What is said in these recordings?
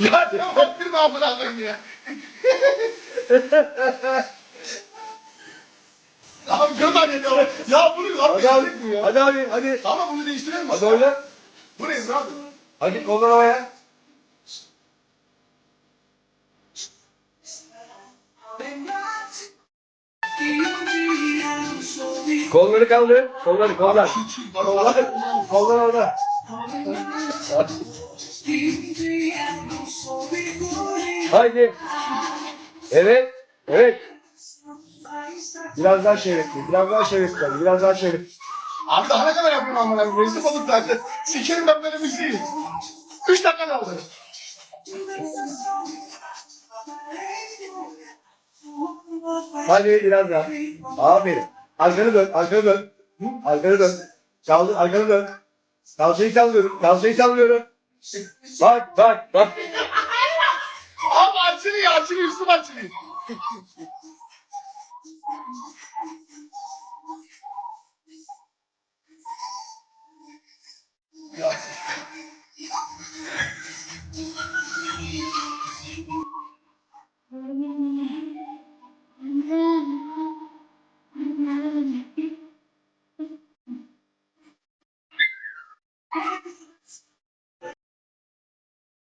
Ya devam bir daha bırakın ya. Abi kadar ya. Ya bunu Hadi abi. mı ya? Hadi abi hadi. Tamam bunu değiştirelim? Hadi oyna. Bu ne abi? Hadi kolları havaya. Kolları kaldır. Kolları kollar. Kollar. Kollar orada. Haydi. Evet. Evet. Biraz daha çevir. Biraz daha çevir. Biraz daha çevir. Abi daha ne kadar yapıyorum amına koyayım? Rezil olduk zaten. Sikerim ben böyle müziği. Üç dakika kaldı. Hadi biraz daha. Aferin. Arkanı dön, arkanı dön. Arkanı dön. Kaldır, arkanı dön. Kalçayı sallıyorum, kalçayı sallıyorum. Bak, bak, bak. Abi açılıyor açılıyor üstüm açılıyor.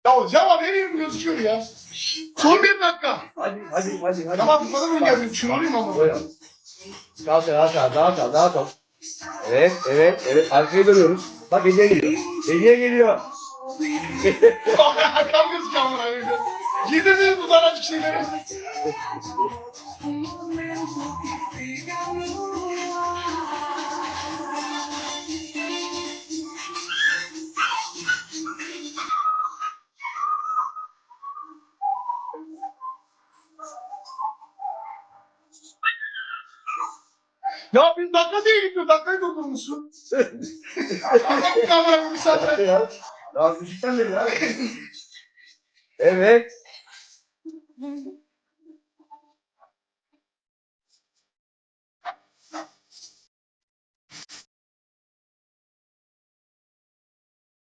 Ya cevap vereyim gözüküyor ya. Son bir dakika. Hadi, hadi, hadi, hadi. Tamam bu kadar mı geldi? Çınarayım ama. Böyle. Kalça, daha sağ, daha sağ, daha sağ. Evet, evet, evet. Arkaya dönüyoruz. Bak hediye geliyor. Hediye geliyor. Arkam gözüküyor amına koyayım. Yedirdiniz bu zararcık şeyleri. Ya biz dakika diye gidiyor, dakikayı doldurmuşsun. Allah'ım kamera bir saat. Daha küçükten beri ya. Evet.